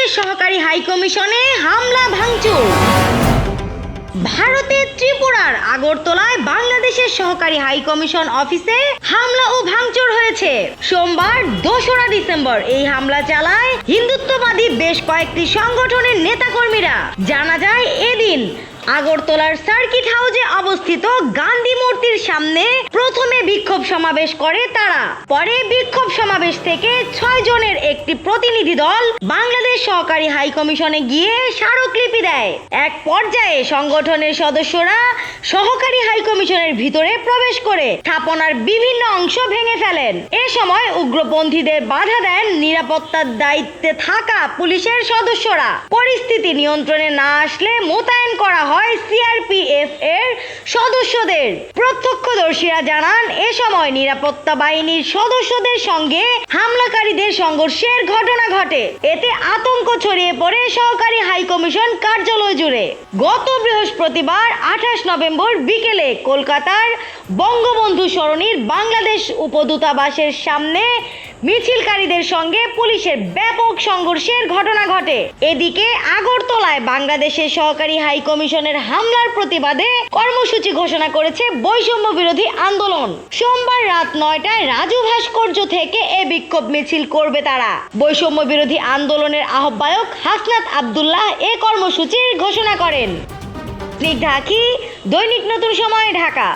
বাংলাদেশের সহকারী হাইকমিশনে হামলা, ভাঙচুর। ভারতের ত্রিপুরার আগরতলায় বাংলাদেশের সহকারী হাইকমিশন অফিসে হামলা ও ভাঙচুর হয়েছে। সোমবার, দোসরা ডিসেম্বর এই হামলা চালায় হিন্দুত্ববাদী বেশ কয়েকটি সংগঠনের নেতাকর্মীরা। জানা যায়, এদিন আগরতলার সার্কিট হাউসে অবস্থিত গান্ধী মূর্তির সামনে বিক্ষোভ সমাবেশ করে তারা। পরে বিক্ষোভ সমাবেশ থেকে ছয় জনের একটি প্রতিনিধি দল বাংলাদেশ সহকারী হাই কমিশনে গিয়ে স্মারকলিপি দেয়। এক পর্যায়ে সংগঠনের সদস্যরা সহকারী হাই কমিশনের ভিতরে প্রবেশ করে স্থাপনার বিভিন্ন অংশ ভেঙে ফেলেন এ সময় উগ্রপন্থীদের বাধা দেন নিরাপত্তার দায়িত্বে থাকা পুলিশের সদস্যরা। পরিস্থিতি নিয়ন্ত্রণে না আসলে মোতায়েন করা হয় সিআরপিএফ এর সদস্যদের। প্রত্যক্ষদর্শীরা জানান, এ সময় নিরাপত্তা বাহিনীর সদস্যদের সঙ্গে হামলাকারীদের সংঘর্ষের ঘটনা ঘটে। এতে আতঙ্ক ছড়িয়ে পড়ে সহকারী হাই কমিশন কার্যালয় জুড়ে। গত বৃহস্পতিবার আঠাশ নভেম্বর বিকেলে কলকাতার বঙ্গবন্ধু সরণির বাংলাদেশ উপদূতাবাসের সামনে মিছিলকারীদের সঙ্গে পুলিশের ব্যাপক সংঘর্ষের ঘটনা ঘটে। এদিকে আগরতলায় বাংলাদেশের সহকারী হাই কমিশনের হামলার প্রতিবাদে কর্মসূচি ঘোষণা করেছে বৈষম্য বিরোধী আন্দোলন। সোমবার রাত নয়টায় রাজু ভাস্কর্য থেকে এ বিক্ষোভ মিছিল করবে তারা। বৈষম্য বিরোধী আন্দোলনের আহ্বায়ক হাসনাত আবদুল্লাহ এ কর্মসূচির ঘোষণা করেন। দৈনিক নতুন সময়, ঢাকা।